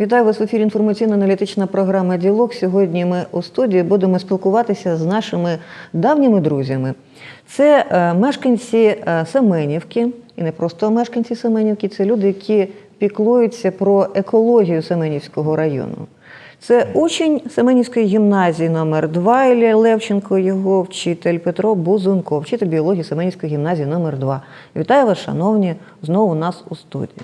Вітаю вас в ефірі інформаційно-аналітична програма Ділог. Сьогодні ми у студії будемо спілкуватися з нашими давніми друзями. Це е, мешканці е, Семенівки, і не просто мешканці Семенівки, це люди, які піклуються про екологію Семенівського району. Це учень Семенівської гімназії номер 2 Ілля Левченко, його вчитель Петро Бузунко, вчитель біології Семенівської гімназії номер 2 Вітаю вас, шановні, знову у нас у студії.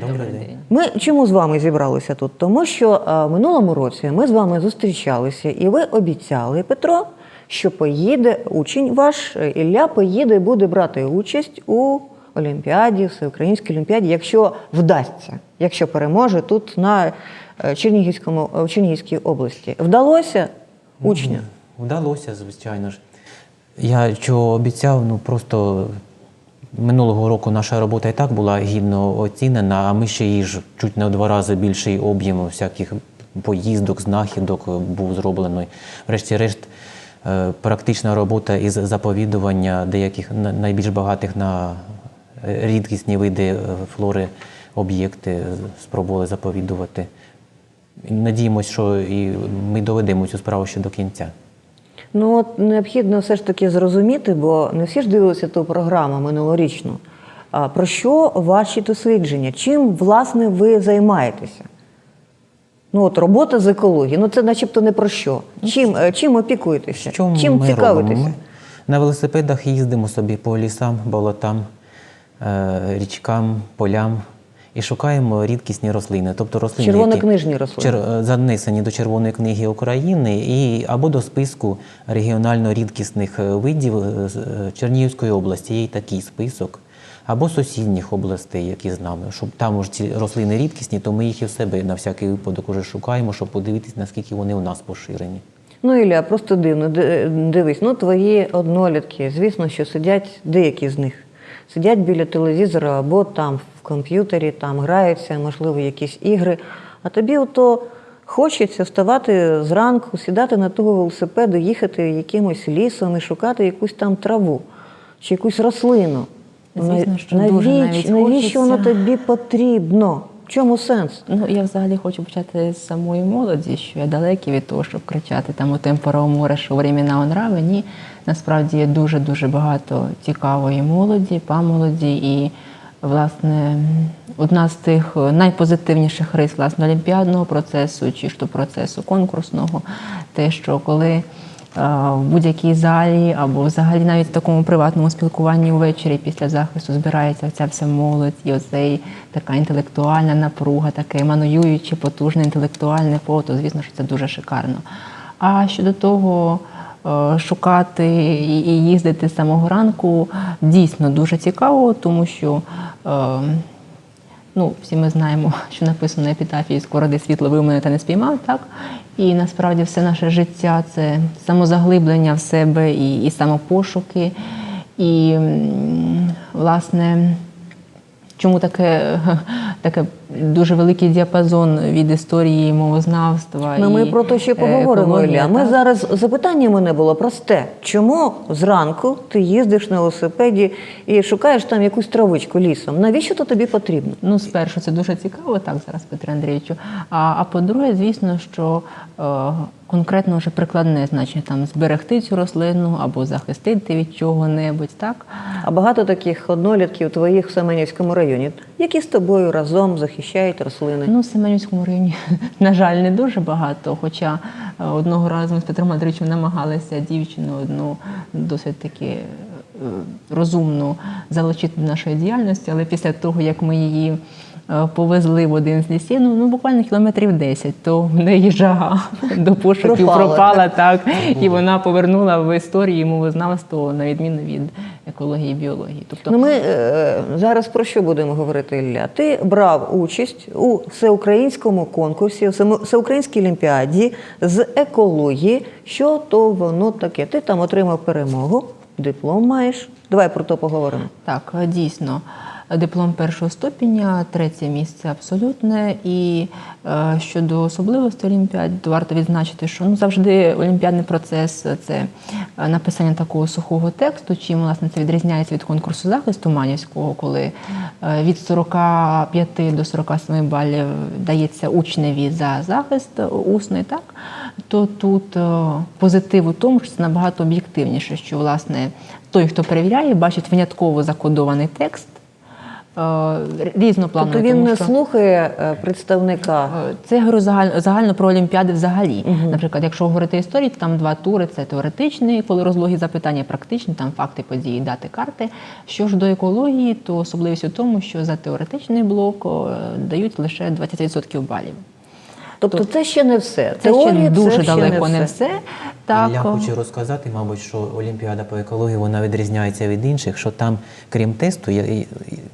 Добрий день. Ми чому з вами зібралися тут? Тому що е, в минулому році ми з вами зустрічалися, і ви обіцяли, Петро, що поїде учень ваш е, Ілля поїде і буде брати участь у Олімпіаді, всеукраїнській Олімпіаді, якщо вдасться, якщо переможе тут на е, Чернігівському в Чернігівській області. Вдалося учня? Вдалося, звичайно ж. Я що обіцяв, ну просто минулого року наша робота і так була гідно оцінена, а ми ще її ж чуть не в два рази більший об'єм всяких поїздок, знахідок був зроблений. Врешті-решт, е, практична робота із заповідування деяких найбільш багатих на рідкісні види е, флори об'єкти спробували заповідувати. І Надіємось, що і ми доведемо цю справу ще до кінця. Ну от необхідно все ж таки зрозуміти, бо не всі ж дивилися ту програму минулорічну. А про що ваші дослідження? Чим власне ви займаєтеся? Ну от робота з екології, ну це начебто не про що. Чим, е, чим опікуєтеся? Що чим ми цікавитеся? робимо? На велосипедах їздимо собі по лісам, болотам, е, річкам, полям і шукаємо рідкісні рослини. Тобто рослини, Червонокнижні які рослини. чер- занесені до Червоної книги України і або до списку регіонально рідкісних е, видів е, е, Чернігівської області. Є й такий список. Або сусідніх областей, які з нами, щоб там ж ці рослини рідкісні, то ми їх і в себе на всякий випадок уже шукаємо, щоб подивитись, наскільки вони у нас поширені. Ну, Ілля, просто дивно. Дивись, ну твої однолітки, звісно, що сидять деякі з них. Сидять біля телевізора або там комп'ютері, там граються, можливо, якісь ігри. А тобі ото хочеться вставати зранку, сідати на того велосипеду, їхати якимось лісом і шукати якусь там траву чи якусь рослину. Звісно, що Наві- дуже навіть навіщо воно тобі потрібно? В чому сенс? Ну, я взагалі хочу почати з самої молоді, що я далекий від того, щоб кричати там у темпоровому море, що времена онрави. Ні, насправді є дуже-дуже багато цікавої молоді, памолоді. І, власне, одна з тих найпозитивніших рис власне, олімпіадного процесу чи ж то процесу конкурсного, те, що коли е, в будь-якій залі або взагалі навіть в такому приватному спілкуванні увечері після захисту збирається ця вся молодь і оцей така інтелектуальна напруга, таке мануююче, потужне інтелектуальне фото. Звісно, що це дуже шикарно. А щодо того, е, шукати і їздити з самого ранку дійсно дуже цікаво, тому що. е, Ну, всі ми знаємо, що написано на епітафії скороди світло вимине та не спіймав, так? І насправді все наше життя це самозаглиблення в себе і, і самопошуки. І, власне, чому таке, таке дуже великий діапазон від історії мовознавства? Ну, ми і, про те ще е, поговоримо, Ілля. Ми зараз запитання мене було просте. Чому зранку ти їздиш на велосипеді і шукаєш там якусь травичку лісом? Навіщо то тобі потрібно? Ну, спершу це дуже цікаво, так зараз, Петре Андрійовичу. А, а по-друге, звісно, що е, конкретно вже прикладне значення там зберегти цю рослину або захистити від чого-небудь, так? А багато таких однолітків твоїх в Семенівському районі, які з тобою разом захищають рослини. Ну, в Семенівському районі, на жаль, не дуже багато. Хоча е, одного разу ми з Петром Андрійовичем намагалися дівчину одну досить таки е, розумну залучити до нашої діяльності, але після того, як ми її повезли в один з лісів, ну, ну буквально кілометрів 10, то в неї жага до пошуків Пропала. пропала, так, і вона повернула в історії мовознавство на відміну від екології і біології. Тобто, Ну, ми е, зараз про що будемо говорити, Ілля? Ти брав участь у всеукраїнському конкурсі, у всеукраїнській олімпіаді з екології. Що то воно таке? Ти там отримав перемогу, диплом маєш. Давай про то поговоримо. Так, е, дійсно. Диплом першого ступеня, третє місце абсолютне. І е, щодо особливостей Олімпіад, то варто відзначити, що ну завжди олімпіадний процес це е, написання такого сухого тексту. Чим власне це відрізняється від конкурсу захисту Манівського, коли е, від 45 до 47 балів дається учневі за захист усний, так то тут позитив у тому, що це набагато об'єктивніше, що власне той, хто перевіряє, бачить винятково закодований текст е, різноплановий. Тобто він не що- слухає е, представника. Е, Це я говорю загально, загально про олімпіади взагалі. Наприклад, якщо говорити історії, то там два тури це теоретичний, коли розлогі запитання, практичні, там факти, події, дати, карти. Що ж до екології, то особливість у тому, що за теоретичний блок дають лише 20% балів. Тобто це ще не все. Це Теорія ще дуже це ще далеко не все. Так, Я е, хочу розказати, мабуть, що Олімпіада по екології вона відрізняється від інших, що там, крім тесту,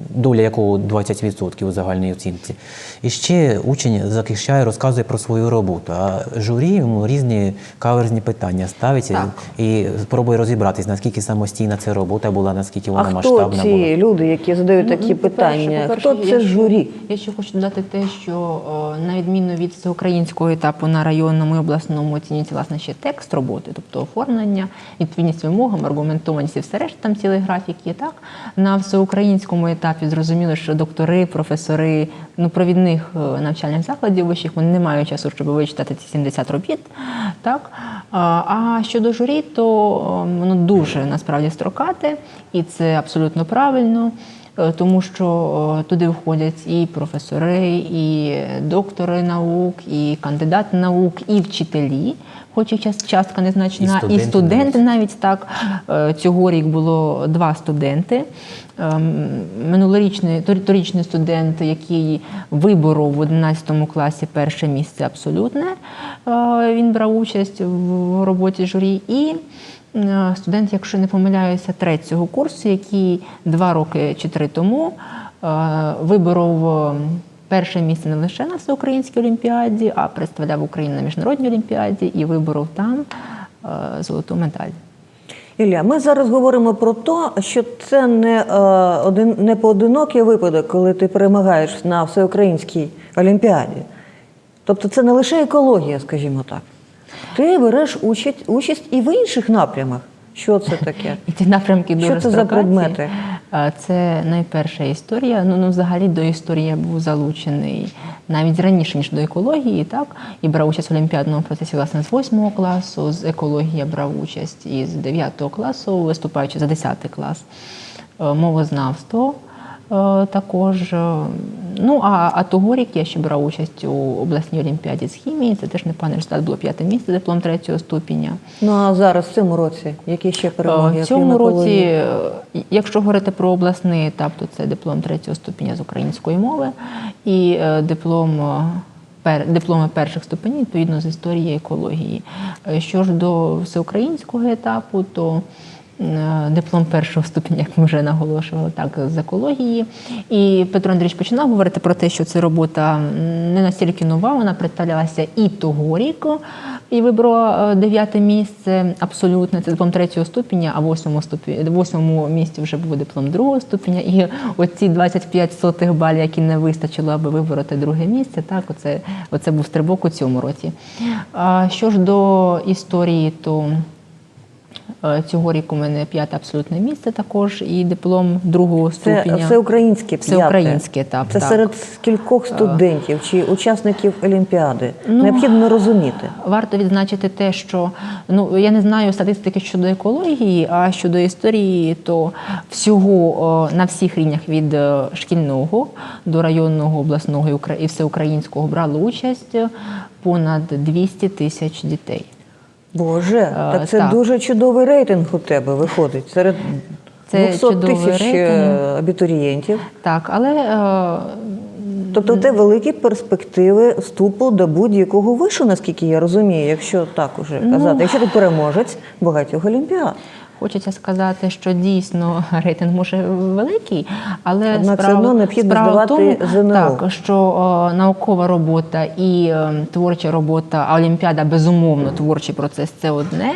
доля якого 20% у загальній оцінці. І ще учень захищає, розказує про свою роботу. А журі йому різні каверзні питання ставить Так. і спробує розібратись, наскільки самостійна ця робота була, наскільки А вона хто масштабна ці була. люди, які задають такі Ну, питання? по-перше, Хто це я журі? Я ще хочу додати те, що на відміну від всеукраїнського етапу на районному і обласному оцінюється власне ще текст роботи, тобто оформлення, відповідність вимогам, аргументованість і все решта, там цілий графік є так. На всеукраїнському етапі зрозуміло, що доктори, професори ну, провідних е, навчальних закладів вищих вони не мають часу, щоб вичитати ці 70 робіт. Так? А, щодо журі, то воно дуже насправді строкате, і це абсолютно правильно. Е, тому що е, туди входять і професори, і доктори наук, і кандидати наук, і вчителі, хоч і час- частка незначна, І і студенти студенти навіть так. Е, Цього рік було два студенти. Ем, Минулорічний тор- торічний студент, який виборов в 11 класі перше місце абсолютне. Він брав участь в роботі журі. І студент, якщо не помиляюся, третього курсу, який два роки чи три тому е, виборов е, перше місце не лише на всеукраїнській олімпіаді, а представляв Україну на міжнародній олімпіаді і виборов там е, золоту медаль. Ілля, ми зараз говоримо про те, що це не, е, один, не поодинокий випадок, коли ти перемагаєш на всеукраїнській олімпіаді. Тобто це не лише екологія, скажімо так. Ти береш участь, участь і в інших напрямах. Що це таке? І ці напрямки Що дуже це за предмети? Це найперша історія. Ну, ну взагалі до історії я був залучений навіть раніше, ніж до екології, так? І брав участь в олімпіадному процесі власне з 8 класу, з екології я брав участь із 9 класу, виступаючи за 10 клас. Е, Мовознавство також. е, Ну, а, а того рік я ще брав участь у обласній олімпіаді з хімії. Це теж непоганий результат, було п'яте місце, диплом третього ступеня. Ну а зараз в цьому році, які ще перемоги? Е, В цьому році, е, якщо говорити про обласний етап, то це диплом третього ступеня з української мови і е, диплом. е, Дипломи перших ступенів відповідно з історії екології. Е, Що ж до всеукраїнського етапу, то е, диплом першого ступеня, як ми вже наголошували, так з екології. І Петро Андрійович починав говорити про те, що це робота не настільки нова, вона представлялася і того ріку, і вибрала е, дев'яте місце абсолютно. Це диплом третього ступеня, а восьмому ступені, восьмому місці вже був диплом другого ступеня. І оці 25 сотих балів, які не вистачило, аби вибороти друге місце, так, оце, оце був стрибок у цьому році. А що ж до історії, то е, цього рік у мене п'яте абсолютне місце також, і диплом другого Це ступеня. всеукраїнське п'яте. Всеукраїнський етап, Це так. серед кількох студентів чи учасників Олімпіади. Ну, Необхідно розуміти. Варто відзначити те, що ну я не знаю статистики щодо екології, а щодо історії, то всього на всіх рівнях від е, шкільного до районного, обласного і всеукраїнського брали участь понад 200 тисяч дітей. Боже, так це так. дуже чудовий рейтинг у тебе виходить серед Це 200 тисяч е, рейтинг. абітурієнтів. Так, але е, Тобто у великі перспективи вступу до будь-якого вишу, наскільки я розумію, якщо так уже Ну. казати. Якщо ти переможець багатьох олімпіад. Хочеться сказати, що дійсно рейтинг може великий, але Однак справа, одно необхідно справа в тому. Так, що о, наукова робота і о, творча робота, а Олімпіада безумовно творчий процес це одне.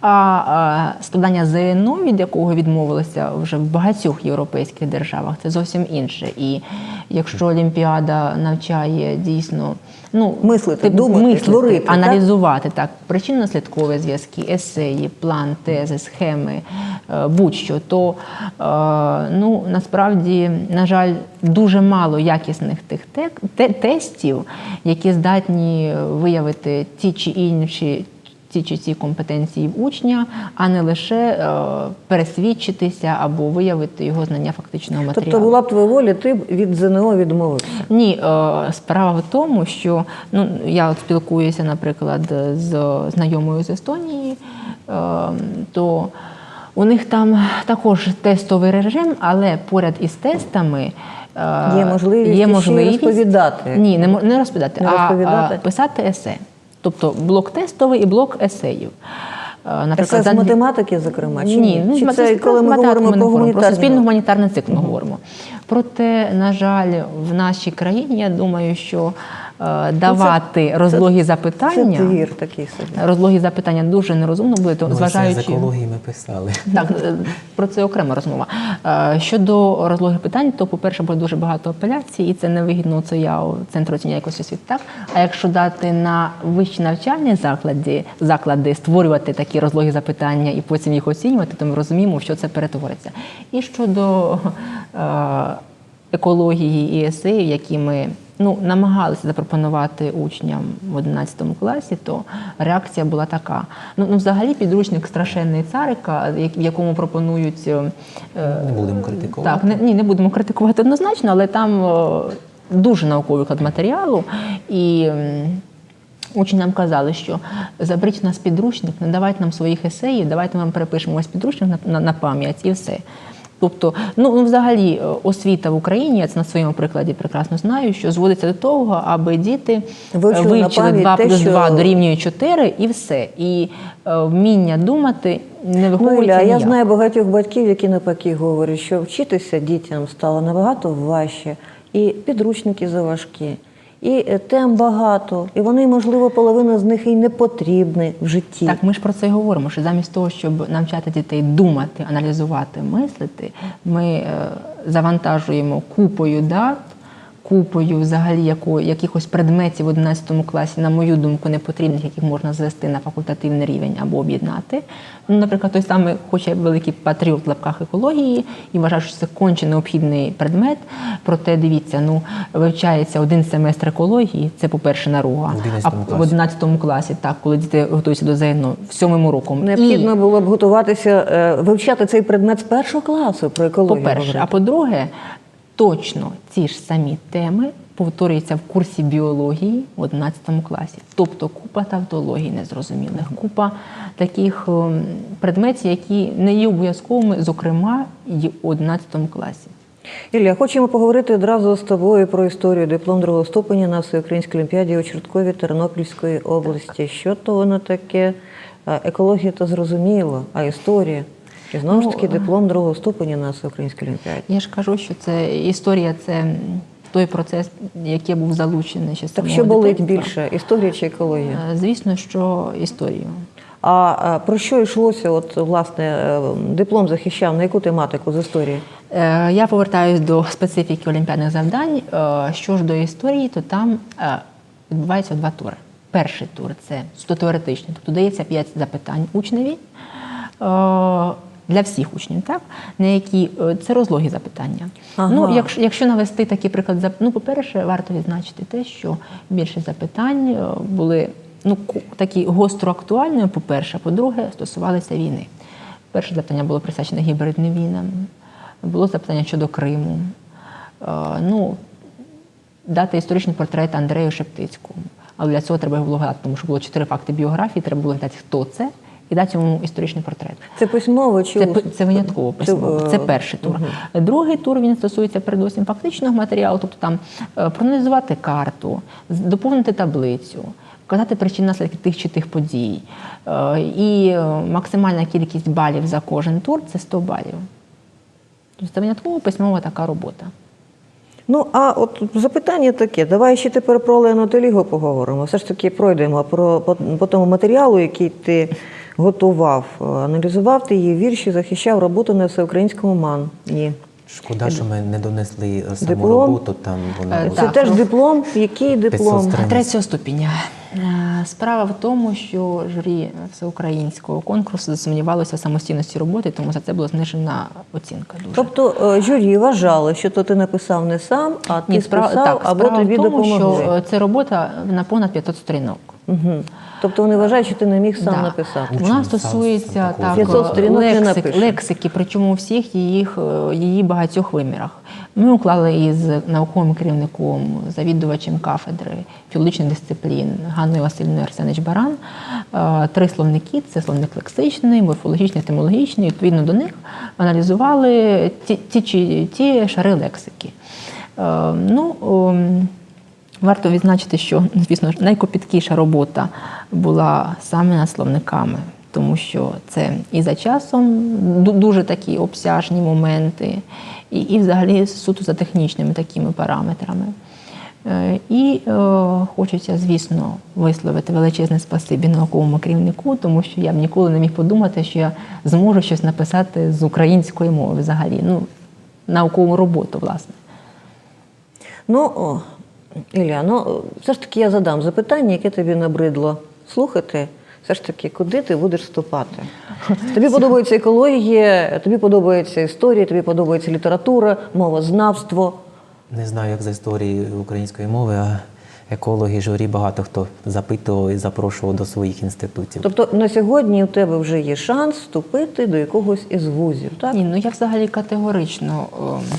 А, складання ЗНО, від якого відмовилися вже в багатьох європейських державах, це зовсім інше. І якщо Олімпіада навчає дійсно ну, Мислити, думати, творити, аналізувати так, причинно-наслідкові зв'язки, есеї, план, тези, схеми, е, будь-що, то е, ну, насправді, на жаль, дуже мало якісних тих тек- те- тестів, які здатні виявити ті чи інші. Ті чи ці компетенції в учня, а не лише е, пересвідчитися або виявити його знання фактичного матеріалу. Тобто була б твоя воля, ти б від ЗНО відмовився. Ні, е, справа в тому, що ну, я от спілкуюся, наприклад, з знайомою з Естонії, е, то у них там також тестовий режим, але поряд із тестами. Є можливість ще й розповідати. Ні, не, не розповідати, Не розповідати? а писати есе. Тобто блок тестовий і блок есеїв. Наприклад, це з математики, зокрема, чи ні, ну, Чи з це коли ми говоримо про говоримо, про гуманітарний цикл ми говоримо. Проте, на жаль, в нашій країні я думаю, що е, давати розлогі Це запитання, твір такий собі. розлогі запитання дуже нерозумно буде, то Ну, це з зважаючи. екології ми писали. Так, е, про це окрема розмова. Е, Щодо розлогих питань, то, по-перше, буде дуже багато апеляцій, і це невигідно, це я у центру оцінювання якості освіти. Так? А якщо дати на вищі навчальні заклади, заклади створювати такі розлогі запитання і потім їх оцінювати, то ми розуміємо, що це перетвориться. І щодо е, екології і есеїв, які ми ну, намагалися запропонувати учням в 11 класі, то реакція була така. Ну, ну взагалі підручник страшенний царика, в якому пропонують. е, Не будемо критикувати. Так, не, ні, не будемо критикувати однозначно, але там е, дуже науковий клад матеріалу. І учні нам казали, що заберіть нас підручник, не давайте нам своїх есеїв, давайте ми вам перепишемо ось підручник на, на, на пам'ять і все. Тобто, ну, ну взагалі, е, освіта в Україні, я це на своєму прикладі прекрасно знаю, що зводиться до того, аби діти е, Вивчили вивчили 2 те, плюс що- 2 дорівнює 4 і все. І е, вміння думати не Ну, виховується Ілля, я знаю багатьох батьків, які навпаки говорять, що вчитися дітям стало набагато важче, і підручники заважкі, і е, тем багато, і вони, можливо, половина з них і не потрібні в житті. Так, ми ж про це і говоримо. Що замість того, щоб навчати дітей думати, аналізувати, мислити, ми е, завантажуємо купою дат, купою взагалі яко, якихось предметів в 11 класі, на мою думку, не потрібних, яких можна звести на факультативний рівень або об'єднати. Ну, наприклад, той самий, хоча й великий патріот в лапках екології і вважає, що це конче необхідний предмет. Проте дивіться, ну вивчається один семестр екології, це по-перше, наруга. В 11 А класі. в 11 класі, так, коли діти готуються до ЗНО, в сьомому роком. Необхідно І, було б готуватися, е, вивчати цей предмет з першого класу про екологію. по-перше, говорити. а по-друге, точно ці ж самі теми повторюються в курсі біології в 11 класі. Тобто купа тавтологій незрозумілих, купа таких ем, предметів, які не є обов'язковими, зокрема, і в 11 класі. Ілля, хочемо поговорити одразу з тобою про історію диплом другого ступеня на всеукраїнській олімпіаді у Чорткові Тернопільської області. Що то воно таке? Е, Екологія то зрозуміло, а історія. І знову ж Ну, таки диплом другого ступеня на всеукраїнській олімпіаді. Я ж кажу, що це історія, це той процес, який був залучений ще Так що болить дитинства. більше історія чи екологія? Е, Звісно, що історію. А е, про що йшлося? От власне е, диплом захищав на яку тематику з історії? Е, Я повертаюсь до специфіки олімпіадних завдань. Е, Що ж до історії, то там е, відбуваються два тури. Перший тур це суто теоретичний, тобто дається п'ять запитань учневі. Для всіх учнів, так на які е, це розлогі запитання. Ага. Ну, якщо, якщо навести такий приклад, ну, по-перше, варто відзначити те, що більшість запитань е, були ну, такі гостро актуальними, по-перше, по-друге, стосувалися війни. Перше запитання було присвячене гібридним війнам, було запитання щодо Криму. Е, Ну, дати історичний портрет Андрею Шептицькому. Але для цього треба було гадати, тому що було чотири факти біографії, треба було гадати, хто це, і дати йому історичний портрет. Це письмово чи Це, це винятково письмово. е, Це перший тур. Другий тур він стосується передусім фактичного матеріалу, тобто там е, проаналізувати карту, доповнити таблицю, вказати причини наслідки тих чи тих подій. Е, І максимальна кількість балів за кожен тур це 100 балів. Тобто це винятково письмова така робота. Ну, а от запитання таке. Давай ще тепер про Олену Телігу поговоримо. Все ж таки пройдемо про, по, по тому матеріалу, який ти готував, е, аналізував ти її вірші, захищав роботу на всеукраїнському МАН. Шкода, що ми не донесли саму Диплом? роботу. Там вона Е, була. Це теж диплом. Який диплом? Третього ступеня. Е, Справа в тому, що журі всеукраїнського конкурсу засумнівалося в самостійності роботи, тому за це була знижена оцінка. Дуже. Тобто е, журі вважало, що то ти написав не сам, а ти Ні, справа, списав, так, або справа тобі в тому, допомогли. що е, це робота на понад 500 сторінок. Угу. Тобто вони вважають, що ти не міг сам Да. написати. Вона стосується так, 500 сторінок не лексик, лексики, причому у всіх її, її багатьох вимірах. Ми уклали із науковим керівником, завідувачем кафедри філологічних дисциплін Ганною Васильівною Арсенич Баран е, три словники: це словник лексичний, морфологічний, етимологічний. Відповідно до них аналізували ті, ті, ті шари лексики. Е, Ну, ем, Варто відзначити, що звісно ж найкопіткіша робота була саме над словниками, тому що це і за часом дуже такі обсяжні моменти, і, і взагалі суто за технічними такими параметрами. Е, І е, хочеться, звісно, висловити величезне спасибі науковому керівнику, тому що я б ніколи не міг подумати, що я зможу щось написати з української мови взагалі. Ну, наукову роботу, власне. Ну, Ілля, ну все ж таки я задам запитання, яке тобі набридло слухати. Все ж таки, куди ти будеш вступати? Тобі подобається екологія, тобі подобається історія, тобі подобається література, мовознавство. Не знаю, як з історії української мови, а екологи, журі багато хто запитував і запрошував до своїх інститутів. Тобто на сьогодні у тебе вже є шанс вступити до якогось із вузів, так? Ні, ну я взагалі категорично ем,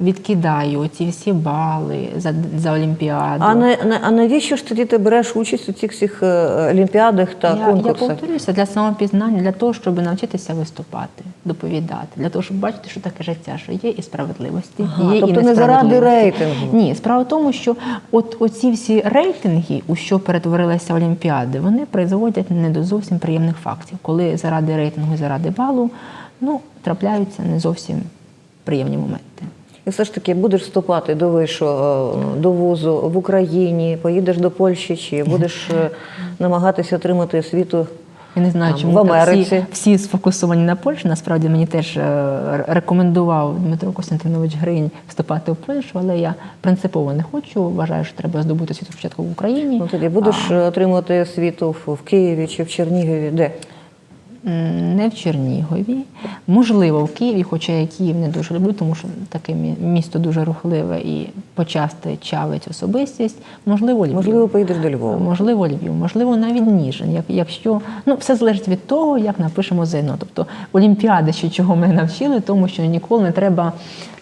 відкидаю ці всі бали за, за Олімпіаду. А, на, на- а навіщо ж тоді ти береш участь у цих всіх е, олімпіадах та я, я повторюся для самопізнання, для того, щоб навчитися виступати, доповідати, для того, щоб бачити, що таке життя, що є і справедливості, Ага, є тобто і не заради рейтингу. Ні, справа в тому, що от оці всі рейтинги, у що перетворилися Олімпіади, вони призводять не до зовсім приємних фактів, коли заради рейтингу, заради балу, ну трапляються не зовсім приємні моменти. І все ж таки будеш вступати до вишого, е, до вузу в Україні, поїдеш до Польщі, чи будеш е, намагатися отримати освіту Я не знаю, чому в так всі, всі сфокусовані на Польщі. Насправді мені теж е, рекомендував Дмитро Костянтинович Гринь вступати в Польщу, але я принципово не хочу. Вважаю, що треба здобути освіту спочатку в Україні. Ну, тоді будеш е, отримувати освіту в, в Києві чи в Чернігові? Де? Не в Чернігові, можливо, в Києві, хоча я Київ не дуже люблю, тому що таке місто дуже рухливе і почасти чавить особистість. Можливо, Львів. Можливо, поїдеш до Львова. Можливо, Львів, можливо, навіть Ніжин. Якщо ну все залежить від того, як напишемо ЗНО. Тобто Олімпіади, що чого мене навчили, тому що ніколи не треба.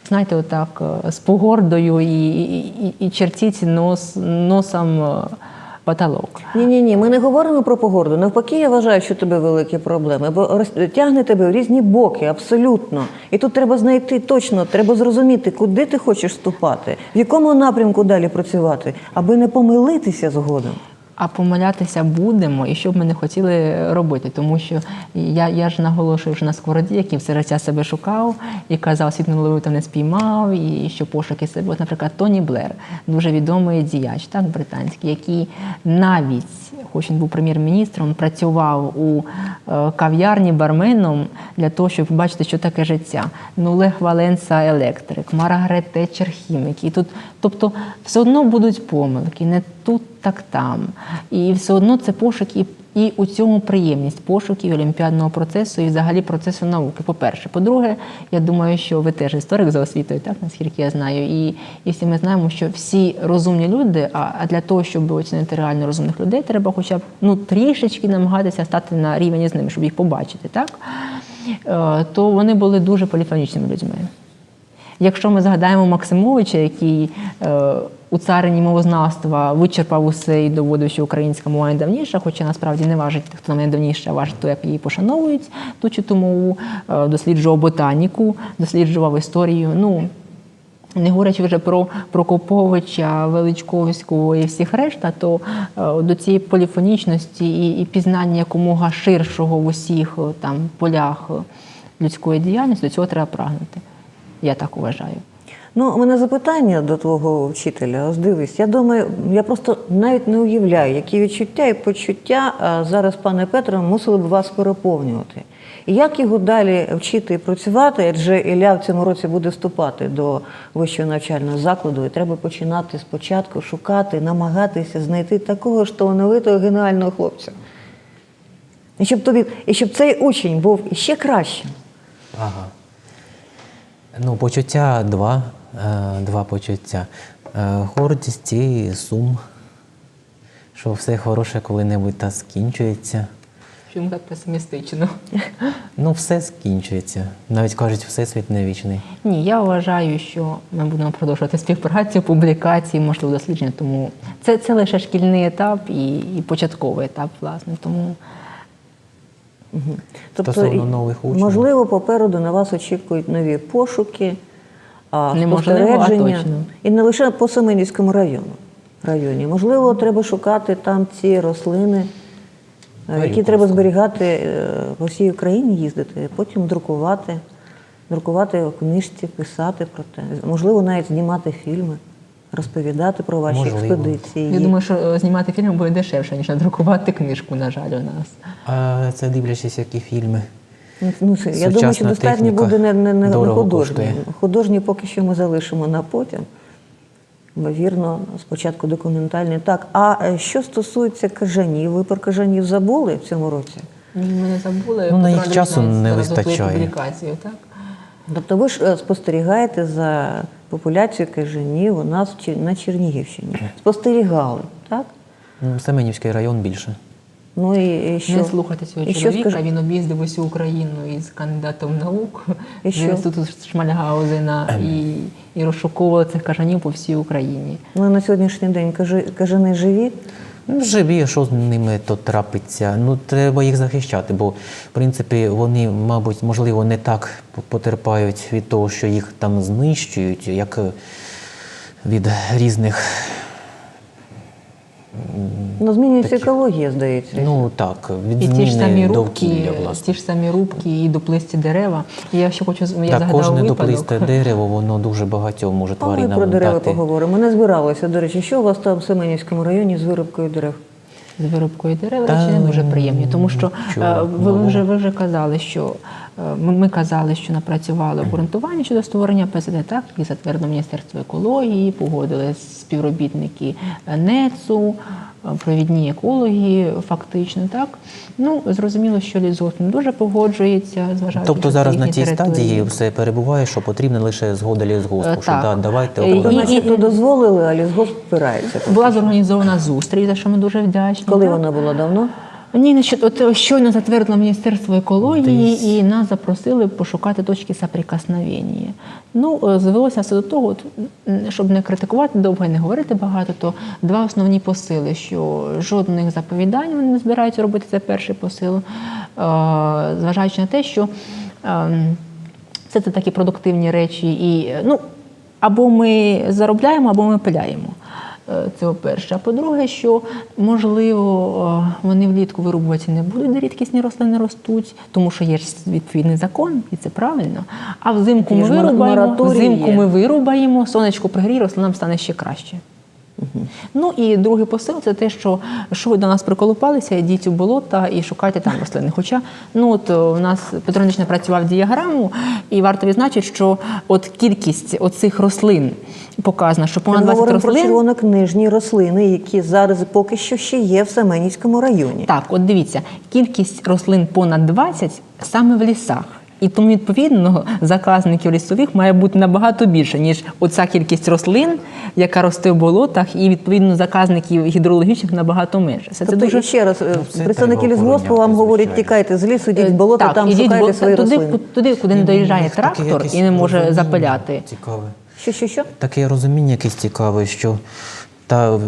Знаєте, отак е, з погордою і, і, і, і чертіть нос, носом е, потолок. Ні, ні, ні, ми не говоримо про погорду. Навпаки, я вважаю, що тебе великі проблеми, бо розтягне тебе в різні боки, абсолютно. І тут треба знайти точно, треба зрозуміти, куди ти хочеш вступати, в якому напрямку далі працювати, аби не помилитися згодом. А помилятися будемо, і що б ми не хотіли робити, тому що я, я ж наголошую що на сковороді, який все життя себе шукав і казав, світ минулого та не спіймав, і що пошуки себе. От, наприклад, Тоні Блер, дуже відомий діяч, так, британський, який навіть, хоч він був прем'єр-міністром, працював у е, кав'ярні барменом для того, щоб бачити, що таке життя. Ну, Лех Валенса електрик, Маргарет Тетчер хімік. І тут, тобто, все одно будуть помилки, не тут, так там. І все одно це пошук і, і у цьому приємність пошуків олімпіадного процесу і взагалі процесу науки. По-перше. По-друге, я думаю, що ви теж історик за освітою, так наскільки я знаю. І, і всі ми знаємо, що всі розумні люди, а, а для того, щоб оцінити реально розумних людей, треба хоча б ну, трішечки намагатися стати на рівень з ними, щоб їх побачити, так? Е, то вони були дуже поліфонічними людьми. Якщо ми згадаємо Максимовича, який е, у царині мовознавства вичерпав усе і доводив, що українська мова найдавніша, хоча насправді не важить, хто найдавніше, а важить то, як її пошановують, ту чи ту мову, е, досліджував ботаніку, досліджував історію. Ну, не говорячи вже про Прокоповича, Величковського і всіх решта, то е, до цієї поліфонічності і, і пізнання якомога ширшого в усіх е, там полях людської діяльності, до цього треба прагнути. Я так вважаю. Ну, у мене запитання до твого вчителя. Дивись, я думаю, я просто навіть не уявляю, які відчуття і почуття зараз, пане Петро, мусили б вас переповнювати. І як його далі вчити і працювати, адже Ілля в цьому році буде вступати до вищого навчального закладу, і треба починати спочатку шукати, намагатися знайти такого ж талановитого геніального хлопця. І щоб тобі, і щоб цей учень був іще кращим. Ага. Ну, почуття два. Е, два почуття. Е, гордість і сум. Що все хороше коли-небудь та скінчується. Чому так песимістично? Ну, все скінчується. Навіть кажуть, всесвіт не вічний. Ні, я вважаю, що ми будемо продовжувати співпрацю, публікації, можливо, дослідження. Тому це, це лише шкільний етап і, і початковий етап, власне. Тому Стосовно нових учнів. Тобто, можливо, попереду на вас очікують нові пошуки, а, Неможливо, а спостереження. точно. І не лише по Семенівському району. районі. Можливо, треба шукати там ці рослини, е, які треба зберігати е, по всій Україні, їздити, потім друкувати, друкувати у книжці, писати про те. Можливо, навіть знімати фільми, розповідати про ваші Можливо. експедиції. я думаю, що е, знімати фільм буде дешевше, ніж надрукувати книжку, на жаль, у нас. А це дивлячись, які фільми. Ну, це- я думаю, що достатньо буде не, не, не дорого художні. коштує. Художні поки що ми залишимо на потім. Ймовірно, спочатку документальні. Так, а е, що стосується кажанів, ви про кажанів забули в цьому році? Ні, Ми не забули. Ну, на їх часу не вистачає. публікацію, так? Тобто ви ж е, спостерігаєте за популяцією кажанів у нас на Чернігівщині. Спостерігали, так? Ну, Семенівський район більше. Ну і, і що? Не слухайте цього І чоловіка, скаж- він об'їздив усю Україну із кандидатом наук І з інституту Шмальгаузена і, і розшуковували цих кажанів по всій Україні. Ну, на сьогоднішній день кажи- кажани живі. Ну, живі, що з ними то трапиться. Ну, треба їх захищати, бо, в принципі, вони, мабуть, можливо, не так потерпають від того, що їх там знищують, як е, від різних. Ну, змінюється екологія, здається. Ну так, від І ті ж самі рубки, довкілля, власне. ті ж самі рубки і доплисті дерева. І я ще хочу я Так, згадала кожне випадок. доплисте дерево, воно дуже багатьом може А ми про дерева дати. поговоримо. Не збиралися. До речі, що у вас там в Семенівському районі з вирубкою дерев? З виробкою дерев Та, речі не дуже приємні, тому що е, ви, вже ви вже казали, що е, ми, казали, що напрацювали обґрунтування щодо створення ПСД, так? І затвердило Міністерство екології, погодили співробітники е, НЕЦУ, провідні екологи, фактично так. Ну зрозуміло, що лізот не дуже погоджується, зважаючи Тобто зараз на тій території. стадії все перебуває, що потрібна лише згода лісгоспу, Е, що так. да, давайте Е, і, і- начебто дозволили, а лісгосп впирається. Була зорганізована зустріч, за що ми дуже вдячні. Коли так? вона була давно? Ні, значить, от щойно затвердило Міністерство екології, Десь. і нас запросили пошукати точки соприкосновення. Ну, е, звелося все до того, от, щоб не критикувати довго і не говорити багато, то два основні посили, що жодних заповідань вони не збираються робити, це перший посил, е, зважаючи на те, що ем, все це такі продуктивні речі, і е, ну, або ми заробляємо, або ми пиляємо. Це по-перше. А по-друге, що можливо е, вони влітку вирубувати не будуть, де рідкісні рослини ростуть, тому що є відповідний закон, і це правильно. А взимку ми вирубаємо, взимку ми вирубаємо, сонечко пригріє, рослинам стане ще краще. Ну і другий посил це те, що, що ви до нас приколупалися, йдіть у болота і шукайте там рослини. Хоча ну от е, у нас Петро напрацював діаграму, і варто відзначити, що от кількість оцих рослин показана, що понад 20 говоримо про червонокнижні рослини, які зараз поки що ще є в Семенівському районі. Так, от дивіться, кількість рослин понад 20 саме в лісах. І тому, відповідно, заказників лісових має бути набагато більше, ніж оця кількість рослин, яка росте в болотах, і відповідно заказників гідрологічних набагато менше. Це Тобто, дуже ще раз, е, Ну, представники лісгоспу вам говорять, тікайте з лісу, йдіть в болото, так, там ідіть шукайте бо- свої туди, рослини. туди, куди не доїжджає трактор і не може запиляти. Цікаве. Що, що, що? Таке розуміння якесь цікаве, що та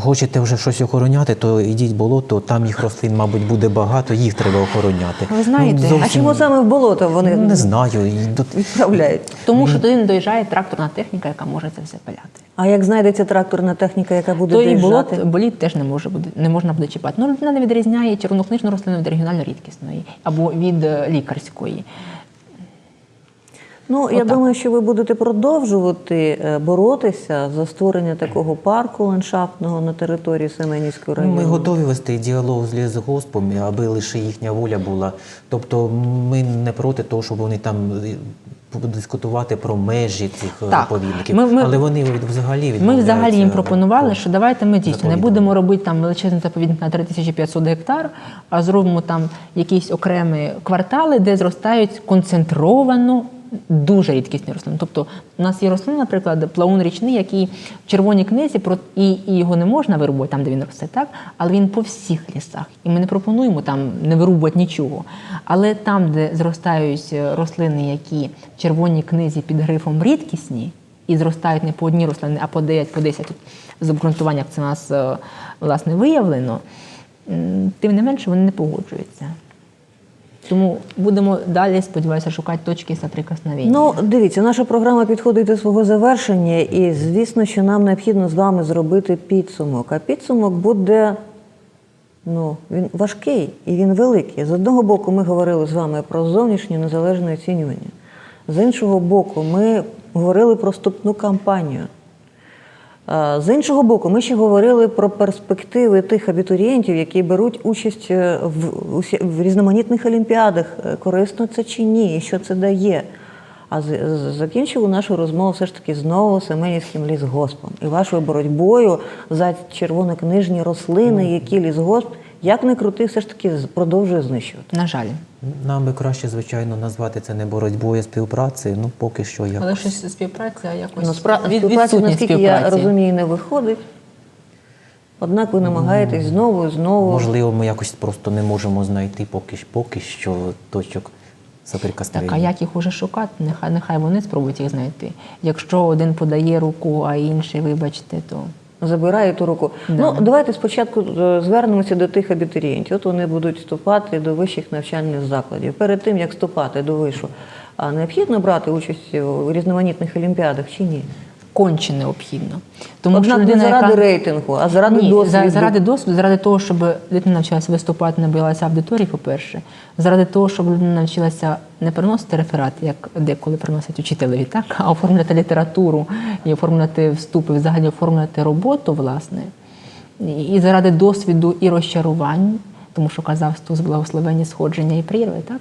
хочете вже щось охороняти, то йдіть в болото, там їх рослин, мабуть, буде багато, їх треба охороняти. Ви знаєте, Ну, а А чому саме в болото вони Не знаю. і відправляють? Тому що туди не доїжджає тракторна техніка, яка може це все пиляти. А як знайдеться тракторна техніка, яка буде То і доїжджати? болот, боліт теж не може буде, не можна буде чіпати. Ну, людина не відрізняє червонокнижну рослину від регіонально рідкісної або від е, лікарської. Ну, я Отак. думаю, що ви будете продовжувати е, боротися за створення такого парку ландшафтного на території Семенівського Ну, району. Ми готові вести діалог з лісгоспом, аби лише їхня воля була. Тобто ми не проти того, щоб вони там е, подискутувати про межі цих е, Так. заповідників. Ми- ми- Але вони взагалі Ми взагалі їм пропонували, що давайте ми дійсно не будемо робити там величезний заповідник на 3500 гектар, а зробимо там якісь окремі квартали, де зростають концентровано дуже рідкісні рослини. Тобто у нас є рослина, наприклад, плаун річний, який в червоній книзі і, його не можна вирубувати там, де він росте, так але він по всіх лісах. І ми не пропонуємо там не вирубувати нічого. Але там, де зростають е, рослини, які в червоній книзі під грифом рідкісні, і зростають не по одній рослині, а по 9, по 10 з обґрунтування, як це у нас е, власне виявлено, тим не менше вони не погоджуються. Тому будемо далі, сподіваюся, шукати точки соприкосновення. Ну, дивіться, наша програма підходить до свого завершення, і звісно, що нам необхідно з вами зробити підсумок. А підсумок буде ну, він важкий і він великий. З одного боку, ми говорили з вами про зовнішнє незалежне оцінювання. З іншого боку, ми говорили про вступну кампанію. А, З іншого боку, ми ще говорили про перспективи тих абітурієнтів, які беруть участь е, в, в різноманітних олімпіадах. Е, Корисно це чи ні, і що це дає. А з- з- закінчили нашу розмову все ж таки знову Семенівським лісгоспом і вашою боротьбою за червонокнижні рослини, які лісгосп, як не крути, все ж таки продовжує знищувати. На жаль. Нам би краще, звичайно, назвати це не боротьбою, а співпрацею. Ну, поки що якось. Але щось співпраця якось Ну, спра- від- співпраця, відсутня наскільки я розумію, не виходить. Однак ви намагаєтесь знову і знову. Можливо, ми якось просто не можемо знайти поки, поки що точок Так, а як їх уже шукати? Нехай нехай вони спробують їх знайти. Якщо один подає руку, а інший, вибачте, то Забирає ту руку. Да. Ну, давайте спочатку е, звернемося до тих абітурієнтів. От вони будуть вступати до вищих навчальних закладів. Перед тим, як вступати до вишу, а необхідно брати участь у різноманітних олімпіадах чи ні? Конче необхідно. Тому Однак що не заради яка... рейтингу, а заради Ні, досвіду. за- заради досвіду, заради того, щоб дитина навчилася виступати, не боялася аудиторії, по-перше, заради того, щоб людина навчилася не приносити реферат, як деколи приносять учителеві, так, а оформляти літературу і оформляти вступи, взагалі оформляти роботу, власне. І заради досвіду і розчарувань, тому що казав Стус благословені сходження і прірви, так?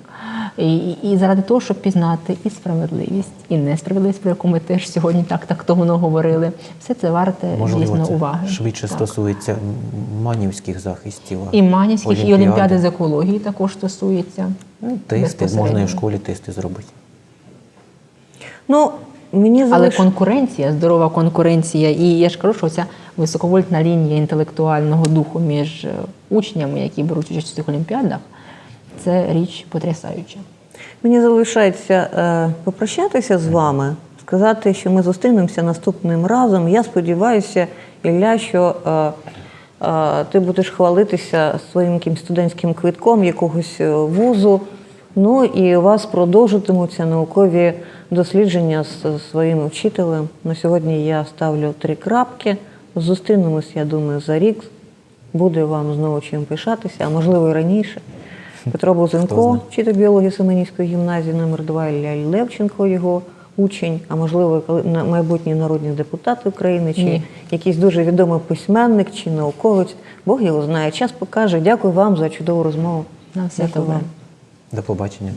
І, і, і заради того, щоб пізнати і справедливість, і несправедливість, про яку ми теж сьогодні так тактовно говорили. Все це варте Можливо, дійсно це уваги. швидше Так. стосується манівських захистів. І манівських, і олімпіади. олімпіади з екології також стосується. Ну, тести, можна і в школі тести зробити. Ну, мені Але конкуренція, здорова конкуренція, і я ж кажу, що ця високовольтна лінія інтелектуального духу між е, учнями, які беруть участь у цих олімпіадах, це річ потрясаюча. Мені залишається е, попрощатися з вами, сказати, що ми зустрінемося наступним разом. Я сподіваюся, Ілля, що е, е, ти будеш хвалитися своїм студентським квитком якогось вузу. Ну і у вас продовжуватимуться наукові дослідження з своїм вчителем. На сьогодні я ставлю три крапки. Зустрінемось, я думаю, за рік. Буде вам знову чим пишатися, а можливо і раніше. Петро Бузенко, вчитель біології Семенівської гімназії номер 2 Ілля Левченко, його учень, а можливо, коли- на- майбутній народний депутат України, чи Ні. якийсь дуже відомий письменник чи науковець. Бог його знає. Час покаже. Дякую вам за чудову розмову. На все Дякую добре. вам. До побачення.